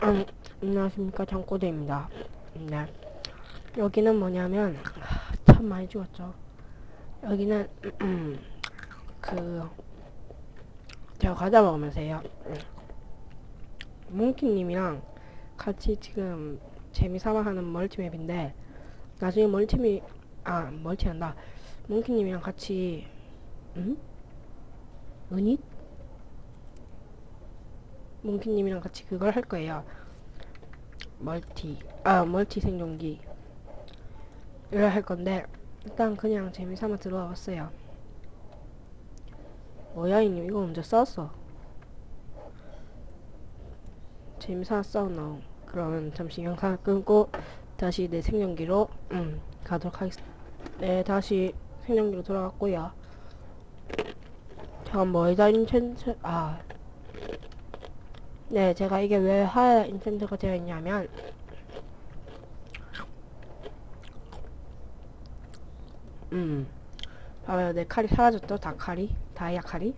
음, 안녕하십니까 장꼬대입니다. 네. 여기는 뭐냐면 하, 참 많이 죽었죠. 여기는 그 제가 과자 먹으면서 해요. 몽키님이랑 같이 지금 재미삼아 하는 멀티맵인데 나중에 멀티미 아 멀티한다. 몽키님이랑 같이 응? 은잇? 몽키님이랑 같이 그걸 할 거예요. 멀티, 아, 멀티 생존기. 를 할 건데, 일단 그냥 재미삼아 들어와 봤어요. 뭐야 이님, 이거 언제 썼어? 재미삼아 써놓 그러면 잠시 영상을 끊고, 다시 내 생존기로, 음, 가도록 하겠습니다. 네, 다시 생존기로 돌아갔고요. 제가 뭐에다 인챈트, 아, 네, 제가 이게 왜 하얀 인텐트가 되어 있냐면 음 봐봐요. 내 칼이 사라졌죠? 다 칼이? 다이아 칼이?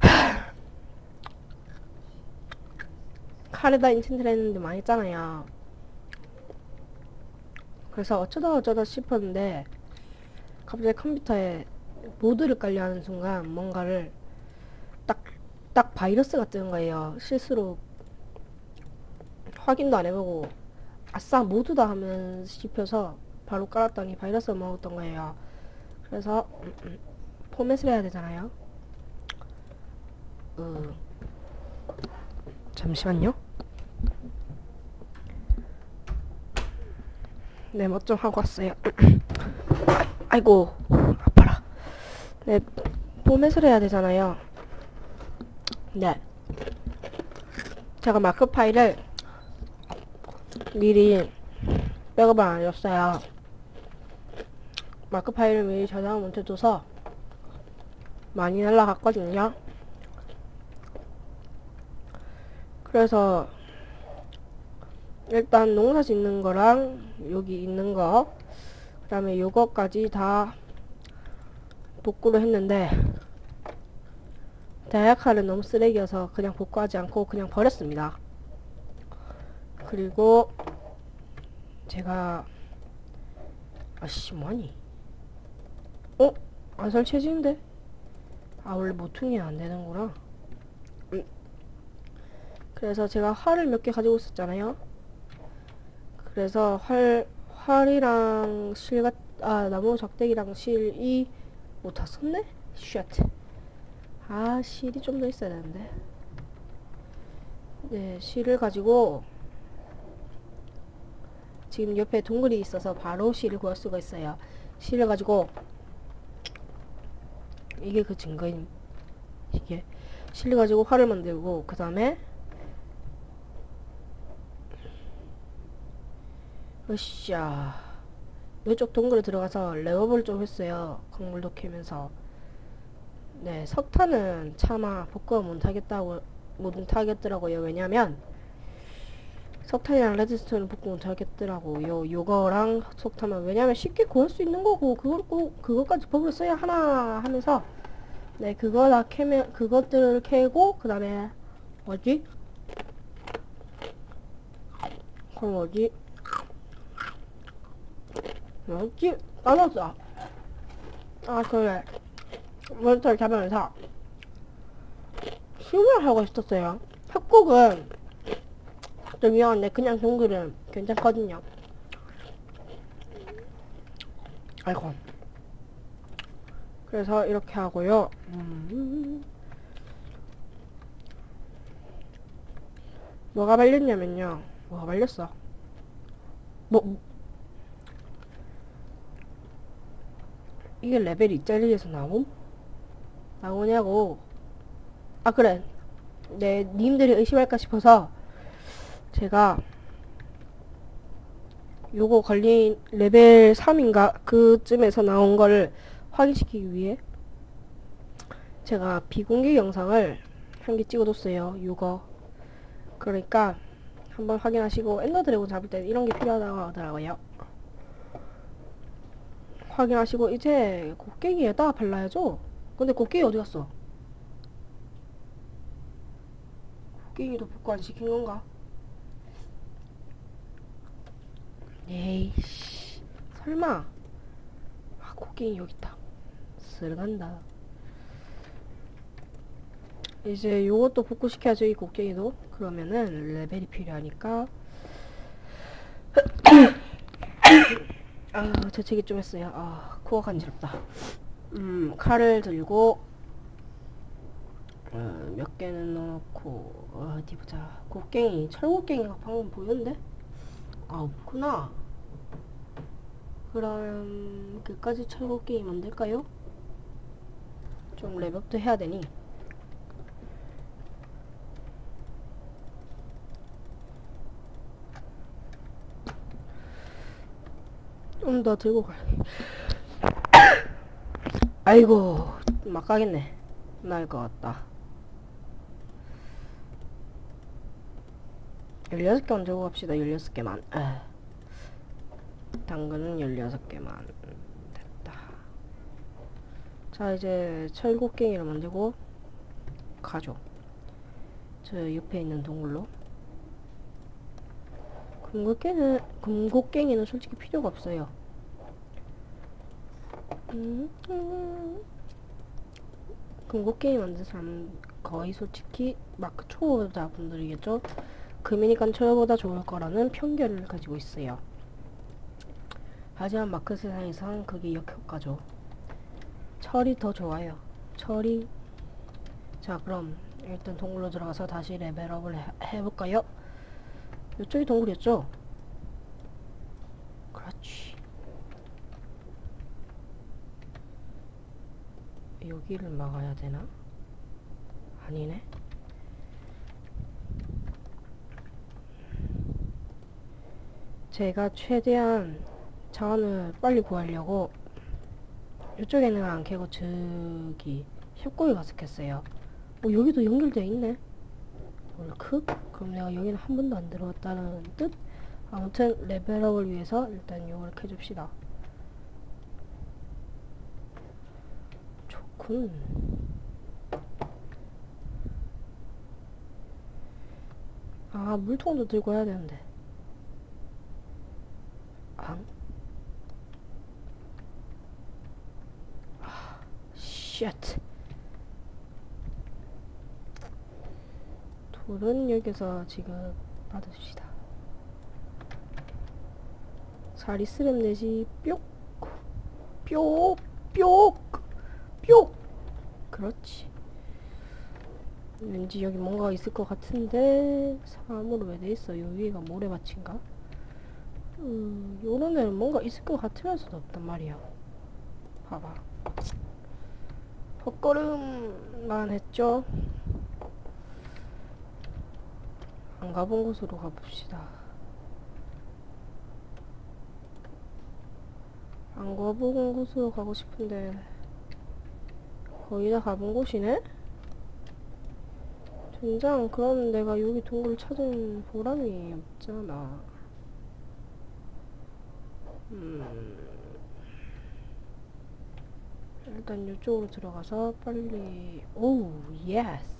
칼에다 인텐트를 했는데 망했잖아요. 그래서 어쩌다 어쩌다 싶었는데 갑자기 컴퓨터에 모드를 깔려 하는 순간 뭔가를 딱 딱 바이러스가 뜨는 거예요. 실수로 확인도 안 해보고 아싸 모두 다 하면 씹혀서 바로 깔았더니 바이러스가 먹었던 거예요. 그래서 포맷을 해야 되잖아요. 음, 잠시만요. 네, 뭐 좀 하고 왔어요. 아이고, 아파라. 네, 포맷을 해야 되잖아요. 네. 제가 마크 파일을 미리 백업을 안 해줬어요. 마크 파일을 미리 저장을 못해줘서 많이 날라갔거든요. 그래서 일단 농사 짓는 거랑 여기 있는 거 그 다음에 요거까지 다 복구를 했는데 다이아칼은 너무 쓰레기여서 그냥 복구하지 않고 그냥 버렸습니다. 그리고 제가 아씨 뭐니? 어? 안 설치해지는데? 아 원래 모퉁이 안 되는구나. 음. 그래서 제가 활을 몇 개 가지고 있었잖아요. 그래서 활 활이랑 실과 아 나무 작대기랑 실이 뭐다 썼네? 쉣. 아 실이 좀 더 있어야 되는데. 네 실을 가지고 지금 옆에 동굴이 있어서 바로 실을 구할 수가 있어요. 실을 가지고 이게 그 증거인 이게 실을 가지고 활을 만들고 그 다음에 으쌰. 이쪽 동굴에 들어가서 레버블 좀 했어요. 광물도 캐면서 네, 석탄은 차마 복구가 못하겠다고 못하겠더라고요. 왜냐면 석탄이랑 레드스톤은 복구 못하겠더라고요. 요거랑 석탄은 왜냐면 쉽게 구할 수 있는 거고 그걸 꼭 그것까지 법을 써야 하나 하면서 네 그거 다 캐면 그것들을 캐고 그 다음에 뭐지? 그럼 뭐지? 뭐지? 까먹었어. 아 그래. 몬스터를 잡으면서 실을 하고 있었어요. 협곡은 좀 위험한데 그냥 동굴은 괜찮거든요. 아이고. 그래서 이렇게 하고요. 음. 뭐가 발렸냐면요. 뭐가 발렸어? 뭐 이게 레벨 2짜리에서 나옴? 나오냐고. 아 그래. 네 님들이 의심할까 싶어서 제가 요거 걸린 레벨 3인가? 그쯤에서 나온 거를 확인시키기 위해 제가 비공개 영상을 한 개 찍어뒀어요 요거. 그러니까 한번 확인하시고 엔더 드래곤 잡을 때 이런 게 필요하다고 하더라고요. 확인하시고 이제 곡괭이에다 발라야죠 근데 곡괭이 어디 갔어? 곡괭이도 복구 안 시킨 건가? 에이씨. 설마. 아 곡괭이 여기 있다. 쓸간다. 이제 요것도 복구시켜야죠 이 곡괭이도. 그러면은 레벨이 필요하니까. 아 재채기 좀 했어요. 아 코가 간지럽다 음 칼을 들고 어, 몇 개는 넣고 어디 보자. 곡괭이 철곡괭이가 방금 보였는데? 아 없구나. 그럼 그까지 철곡괭이 만들까요? 좀 레벨업도 해야 되니? 좀 더 들고 갈게 아이고. 막 가겠네. 날것 같다. 16개만 들고 갑시다 16개만. 에. 당근은 16개만. 됐다. 자 이제 철곡갱이를 만들고 가죠. 저 옆에 있는 동굴로. 금곡갱이는 금곡갱이는 솔직히 필요가 없어요. 금곡갱이 만든 사람 거의 솔직히 마크 초보자 분들이겠죠 금이니까 철보다 좋을 거라는 편견을 가지고 있어요. 하지만 마크 세상에선 그게 역효과죠. 철이 더 좋아요. 철이 자 그럼 일단 동굴로 들어가서 다시 레벨업을 해, 해볼까요? 이쪽이 동굴이었죠? 그렇지. 여기를 막아야 되나? 아니네. 제가 최대한 자원을 빨리 구하려고 이쪽에는 안 캐고 저기 협곡에 가서 캤어요. 어, 여기도 연결되어 있네. 월크? 그럼 내가 여기는 한 번도 안 들어왔다는 뜻? 아무튼 레벨업을 위해서 일단 요걸 캐줍시다. 좋군. 아 물통도 들고 해야 되는데. 방? 아, 쉣. 돌은 여기서 지금 받읍시다. 잘 있으면 되지. 뿅. 뿅. 뿅. 뿅. 그렇지. 왠지 여기 뭔가 있을 것 같은데 사람으로 왜 돼 있어? 여기가 모래밭인가? 음, 요런 애는 뭔가 있을 것 같으면서도 없단 말이야. 봐봐. 헛걸음만 했죠? 안 가본 곳으로 가봅시다. 안 가본 곳으로 가고 싶은데 거의 다 가본 곳이네? 된장 그럼 내가 여기 동굴 찾은 보람이 없잖아. 음. 일단 이쪽으로 들어가서 빨리 오 예스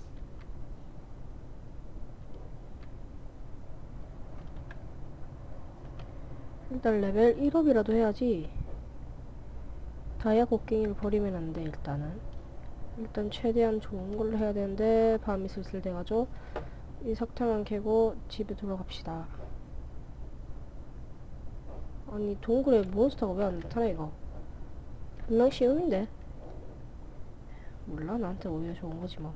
일단 레벨 1업이라도 해야지 다이아 곡괭이를 버리면 안 돼 일단은 일단 최대한 좋은 걸로 해야 되는데 밤이 슬슬 돼가죠. 이 석탄만 캐고 집에 돌아갑시다. 아니 동굴에 몬스터가 왜 안 나타나 이거? 분명 쉬움인데. 몰라 나한테 오히려 좋은 거지 뭐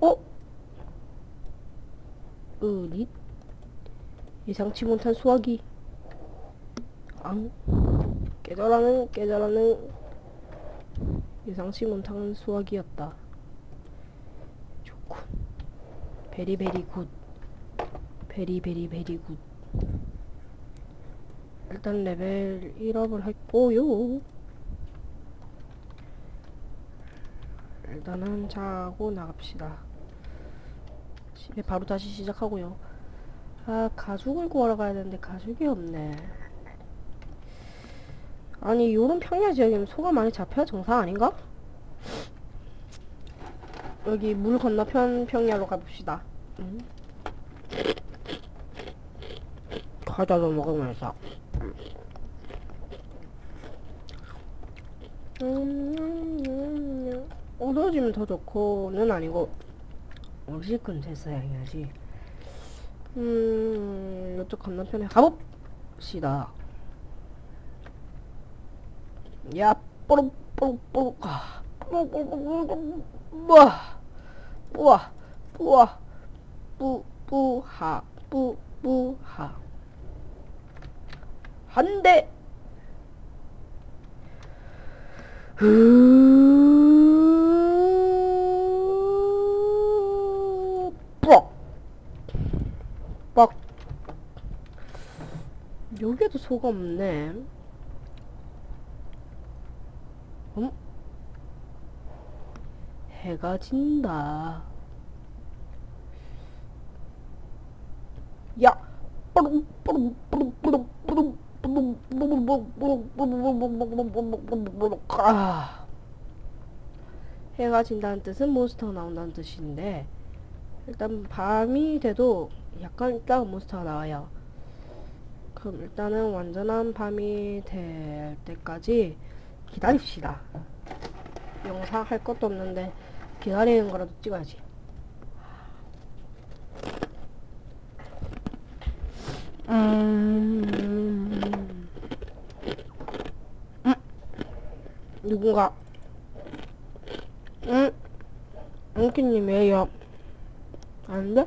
어? 으릿 예상치 못한 수화기 앙 깨달아는 깨달아는 예상치 못한 수학이었다. 좋군. 베리베리 굿. 베리베리 베리 굿. 일단 레벨 1업을 했고요. 일단은 자고 나갑시다. 집에 바로 다시 시작하고요. 아, 가죽을 구하러 가야 되는데 가죽이 없네. 아니, 요런 평야 지역이면 소가 많이 잡혀야 정상 아닌가? 여기 물 건너편 평야로 가봅시다. 음. 과자도 먹으면서. 음, 어두워지면 더 좋고는 아니고 어질건 됐어야 해야지. 음, 이쪽 건너편에 가봅시다. 야, 뽀록, 뽀록, 뽀록, 아, 뽀록, 뽀록, 뽀록, 뿌아, 뿌아, 뿌아, 뿌, 뿌하, 뿌, 뿌하. 한 대! 흐, 뻑! 여기에도 소가 없네. 음? 해가 진다. 야! 뿌rum, 뿌rum, 뿌rum, 뿌rum, 뿌rum, 뿌rum, 뿌rum, 뿌rum, 뿌rum, 뿌rum. 아. 해가 진다는 뜻은 몬스터가 나온다는 뜻인데 일단 밤이 돼도 약간 있다가 몬스터가 나와요. 그럼 일단은 완전한 밤이 될 때까지 기다립시다. 영상 할 것도 없는데 기다리는 거라도 찍어야지. 음, 음, 누군가, 응, 엉키님이에요. 아닌데?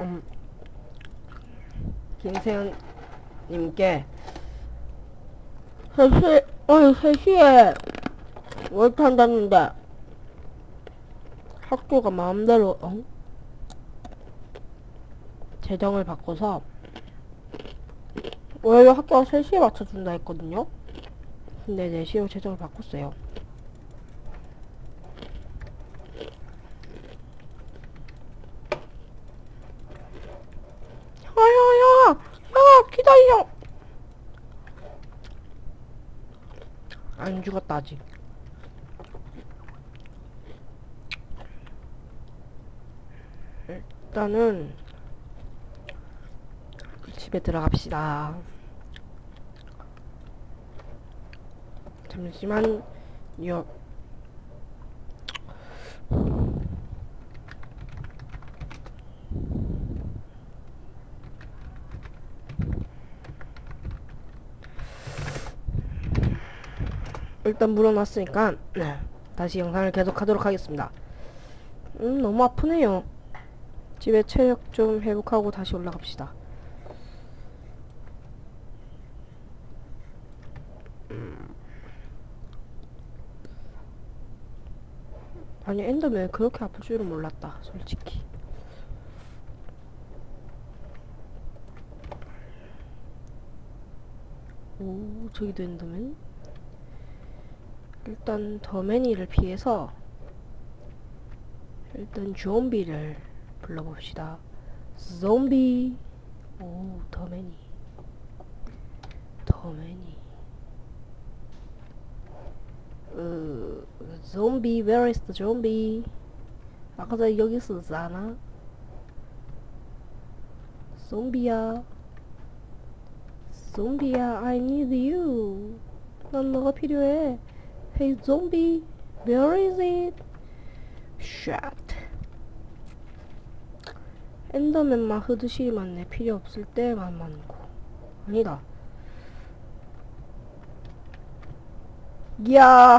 음, 김세현님께 3시, 아니 3시에 월트 한다는데 학교가 마음대로 어? 재정을 바꿔서 원래 학교가 3시에 맞춰준다 했거든요 근데 4시로 재정을 바꿨어요 야야야! 야 기다려! 안 죽었다 아직. 일단은 집에 들어갑시다. 잠시만요 일단 물어놨으니까 네, 다시 영상을 계속하도록 하겠습니다. 음 너무 아프네요. 집에 체력 좀 회복하고 다시 올라갑시다. 음. 아니 엔더맨 그렇게 아플 줄은 몰랐다 솔직히. 오 저기도 엔더맨? 일단 더매니를 피해서 일단 좀비를 불러봅시다. 좀비 오 더매니 더매니 으 좀비 where is the zombie? 아까 전에 여기 있었잖아? 좀비야. 좀비야 I need you. 난 너가 필요해 Hey zombie, where is it? Shit. 엔더맨만 흐드실이 많네. 필요 없을 때만 많고. 아니다. 야.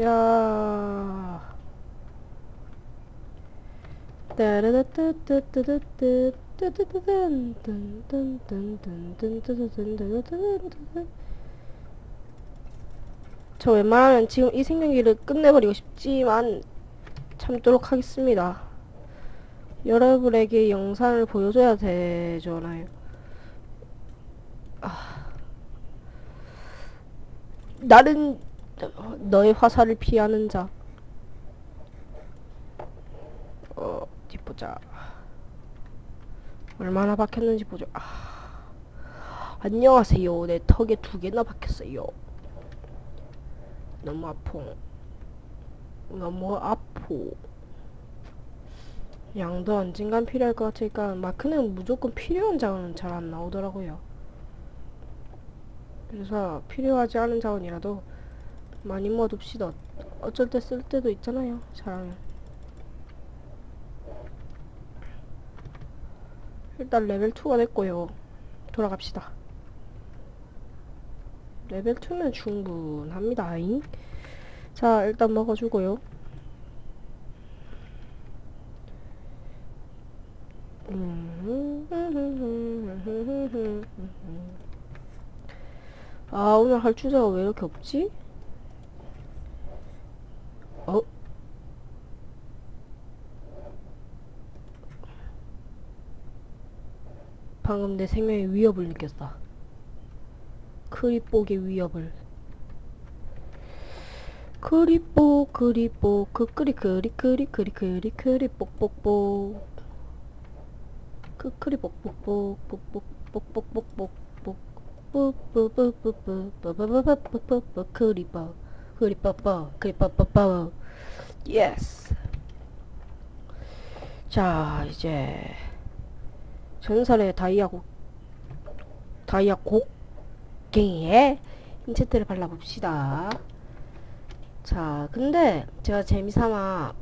야. 뜬뜬뜬뜬뜬뜬뜬뜬뜬뜬뜬 저 웬만하면 지금 이 생명기를 끝내버리고 싶지만 참도록 하겠습니다. 여러분에게 영상을 보여줘야 되잖아요. 아. 나는 너의 화살을 피하는 자. 어, 어디 보자. 얼마나 박혔는지 보자. 아. 안녕하세요. 내 턱에 두 개나 박혔어요. 너무 아퐁. 너무 아포. 양도 언젠간 필요할 것 같으니까 마크는 무조건 필요한 자원은 잘 안 나오더라고요. 그래서 필요하지 않은 자원이라도 많이 모아둡시다. 어쩔 때 쓸 때도 있잖아요. 잘하면. 일단 레벨 2가 됐고요. 돌아갑시다. 레벨 2면 충분합니다. 잉? 자, 일단 먹어주고요. 아, 오늘 할 주제가 왜 이렇게 없지? 어? 방금 내 생명의 위협을 느꼈다. 크리복의 위협을. 크리복, 크리복, 그 크리 크리 크리 크리 크리 크리 뽁뽁뽁. 그 크리 뽁뽁뽁, 뽁뽁 뽁뽁뽁뽁. 뿌뿌뿌뿌뿌뿌뿌뿌뿌뿌뿌뿌 크리버 크리버버 크리버버버 예스 자 이제 전설의 다이아고 다이아 곡 갱이에 인체트를 발라봅시다 자 근데 제가 재미삼아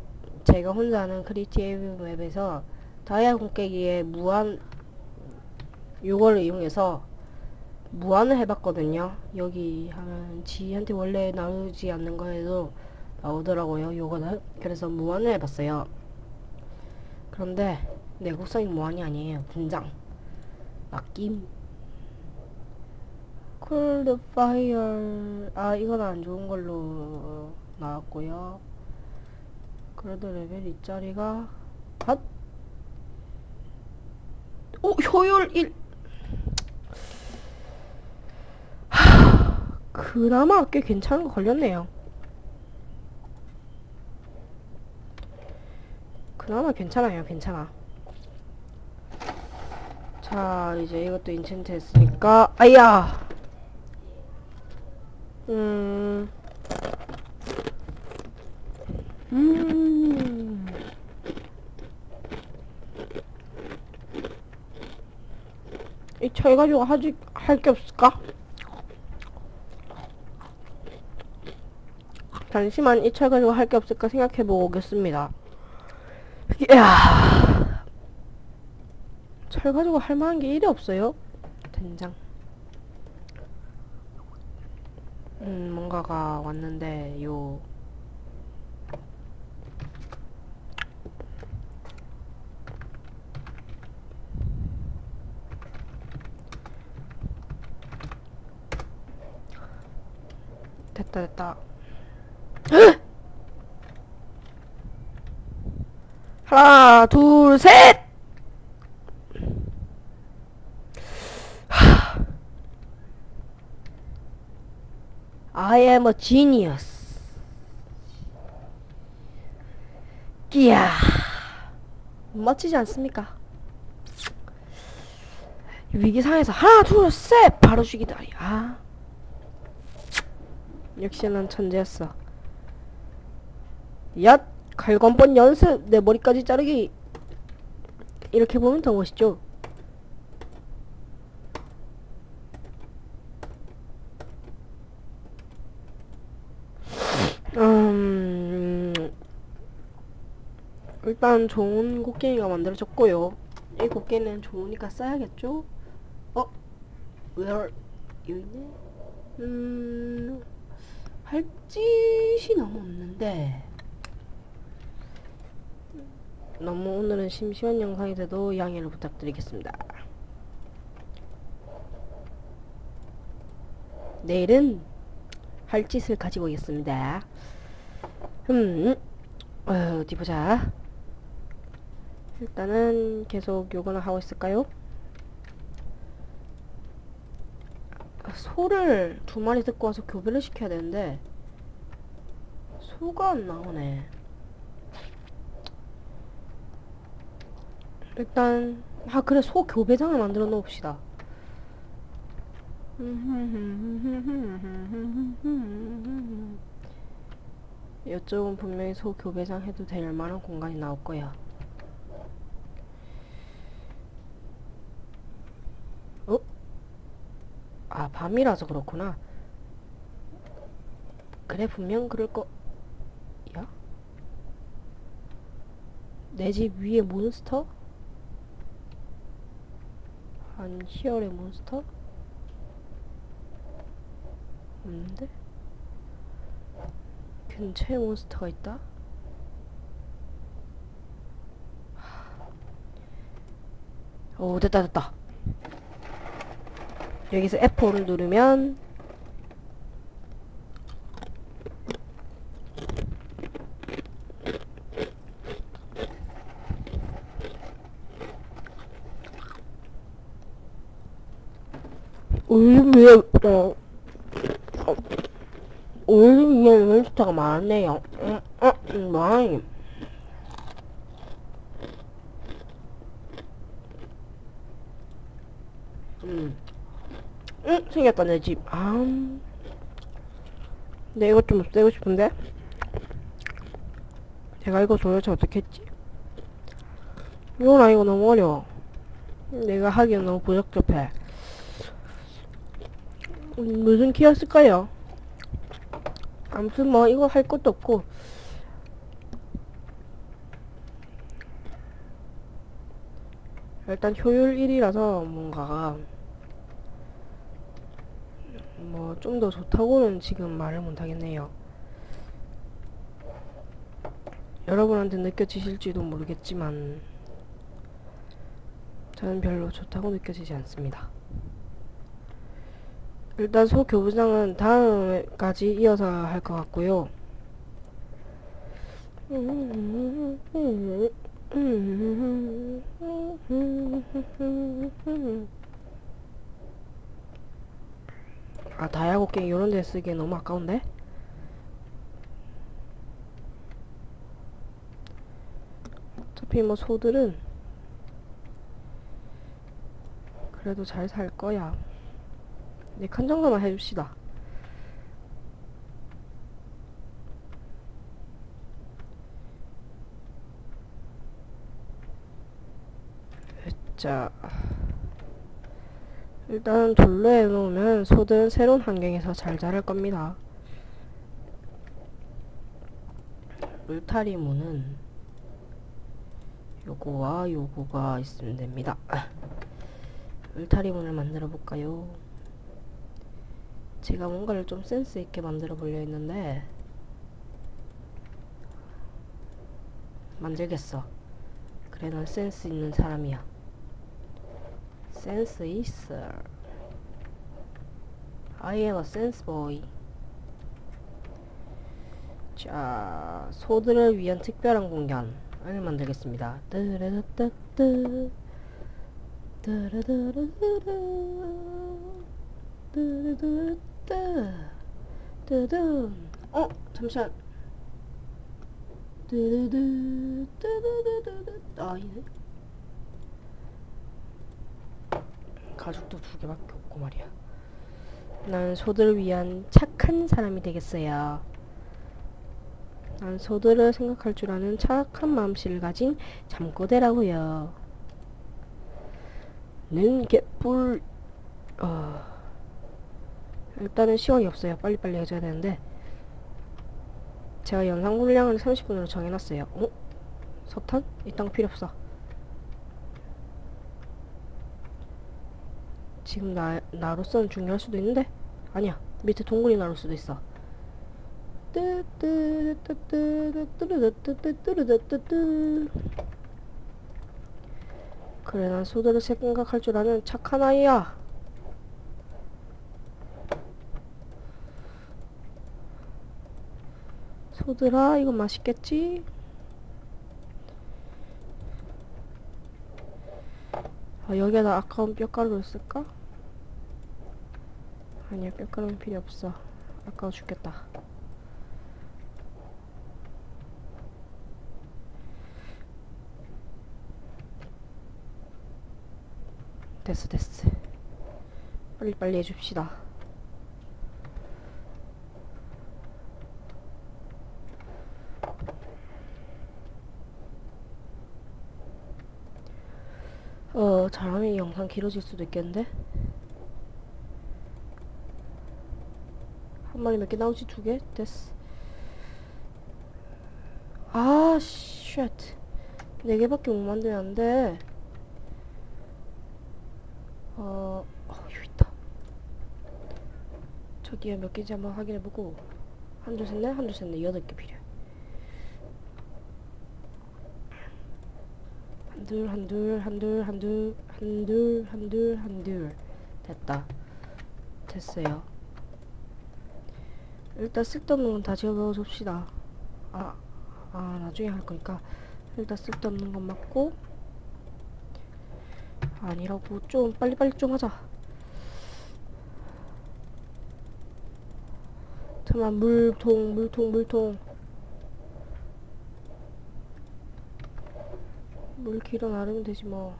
제가 혼자 하는 크리티브 맵에서 다이아 곡갱이에 무한 요거를 이용해서 무한을 해봤거든요. 여기 하면 지한테 원래 나오지 않는 거에도 나오더라고요. 요거는 그래서 무한을 해봤어요. 그런데 내구성이 무한이 아니에요. 분장 아 낌 콜드 파이어 아 이건 안 좋은 걸로 나왔고요. 그래도 레벨 2짜리가 핫! 오 효율 1 그나마 꽤 괜찮은 거 걸렸네요. 그나마 괜찮아요, 괜찮아. 자, 이제 이것도 인챈트 했으니까, 아야! 음. 음. 이철 가지고 하지, 할게 없을까? 잠시만 이철 가지고 할 게 없을까 생각해 보겠습니다. 이야. 철 가지고 할 만한 게 일이 없어요. 된장. 음, 뭔가가 왔는데, 요. 됐다, 됐다. 하나, 둘, 셋! I am a genius. 이야. 멋지지 않습니까? 위기 상황에서 하나, 둘, 셋! 바로 죽이다니. 아. 역시 난 천재였어. 얏! 갈건번 연습! 내 머리까지 자르기! 이렇게 보면 더 멋있죠? 음... 일단 좋은 곡괭이가 만들어졌고요. 이 곡괭이는 좋으니까 써야겠죠? 어? where... 여기 있네? 음... 할 짓이 너무 없는데 너무 오늘은 심심한 영상이 돼도 양해를 부탁드리겠습니다. 내일은 할 짓을 가지고 오겠습니다. 음, 어, 어디 보자. 일단은 계속 요거는 하고 있을까요? 소를 두 마리 듣고 와서 교배를 시켜야 되는데 소가 안 나오네. 일단 아 그래 소 교배장을 만들어 놓읍시다. 이쪽은 분명히 소 교배장 해도 될 만한 공간이 나올 거야. 어? 아 밤이라서 그렇구나. 그래 분명 그럴 거. 야? 내 집 위에 몬스터? 한 희열의 몬스터? 없는데? 근처에 몬스터가 있다? 오 됐다 됐다 여기서 F5를 누르면 요즘 위에 어, 어, 요즘 위에 몬스터가 많네요. 음, 어, 음, 많이. 음, 음, 생겼다 내 집. 아, 근데 이거 좀 없애고 싶은데. 내가 이거 도대체 어떻게 했지? 이거나 이거 너무 어려워. 내가 하기엔 너무 부적접해. 음, 무슨 키였을까요? 아무튼 뭐 이거 할 것도 없고 일단 효율 1이라서 뭔가 가뭐좀더 좋다고는 지금 말을 못하겠네요 여러분한테 느껴지실지도 모르겠지만 저는 별로 좋다고 느껴지지 않습니다 일단 소 교부장은 다음까지 이어서 할 것 같고요. 아 다이아곡갱 이런 데 쓰기에 너무 아까운데? 어차피 뭐 소들은 그래도 잘 살 거야. 네, 큰 정도만 해줍시다. 자, 일단 돌로 해놓으면 소든 새로운 환경에서 잘 자랄 겁니다. 울타리 문은 요거와 요거가 있으면 됩니다. 울타리 문을 만들어 볼까요? 제가 뭔가를 좀 센스 있게 만들어 보려 했는데 만들겠어. 그래 난 센스 있는 사람이야. 센스 있어. I am a sense boy. 자, 소들을 위한 특별한 공간을 만들겠습니다. 뜨르르뜨뜨 뜨르르르르 뜨르르 뜨 뜨든 어 잠시만 뜨르르 뜨르르르 아니네 가죽도 두 개밖에 없고 말이야 난 소들을 위한 착한 사람이 되겠어요 난 소들을 생각할 줄 아는 착한 마음씨를 가진 잠꼬대라고요 는 개뿔 어... 일단은 시간이 없어요. 빨리빨리 해줘야 되는데 제가 영상 분량을 30분으로 정해놨어요. 어? 석탄? 이딴 거 필요 없어. 지금 나, 나로서는 중요할 수도 있는데 아니야 밑에 동굴이 나올 수도 있어 그래 난 소드를 생각할 줄 아는 착한 아이야 소들아 이건 맛있겠지? 아 여기에다 아까운 뼈가루 있을까? 아니야 뼈가루는 필요 없어. 아까워 죽겠다. 됐어 됐어. 빨리빨리 해줍시다. 어 잘하면 이 영상 길어질 수도 있겠는데 한 마리 몇 개 나오지 두 개? 됐어. 아 쉣. 네 개밖에 못 만들면 안 돼. 어... 어 여기 있다. 저기에 몇 개인지 한번 확인해보고. 한둘 셋넷? 한둘 셋넷. 여덟 개 필요해. 한둘 한둘 한둘 한둘 한둘 한둘 한둘. 됐다. 됐어요 일단 쓸데없는 건 다 지워봅시다. 아, 아 나중에 할 거니까. 일단 쓸데없는 건 맞고. 아니라고 좀 빨리빨리 좀 하자. 잠깐만 물통 물통 물통. 물 길어 나르면 되지 뭐.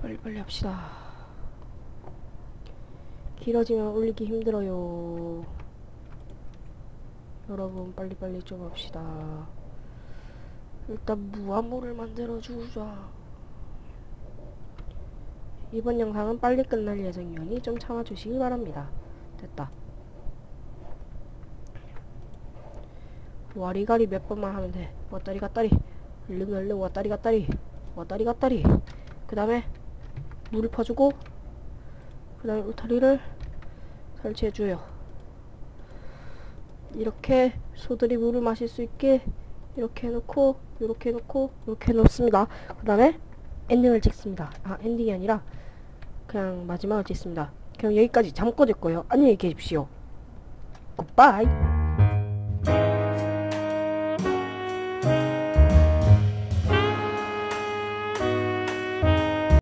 빨리빨리 합시다 길어지면 올리기 힘들어요. 여러분 빨리빨리 좀 합시다. 일단 무한물을 만들어주자. 이번 영상은 빨리 끝날 예정이오니 좀 참아주시기 바랍니다. 됐다. 와리가리 몇 번만 하면 돼. 왔다리 갔다리. 얼른 얼른 왔다리 갔다리. 왔다리 갔다리. 그 다음에 물을 퍼주고 그 다음에 울타리를 설치해줘요. 이렇게 소들이 물을 마실 수 있게 이렇게 해놓고 이렇게 해놓고 이렇게 해놓습니다. 그 다음에 엔딩을 찍습니다. 아 엔딩이 아니라 그냥 마지막을 찍습니다. 그럼 여기까지 잠꼬질 거예요. 안녕히 계십시오. 굿바이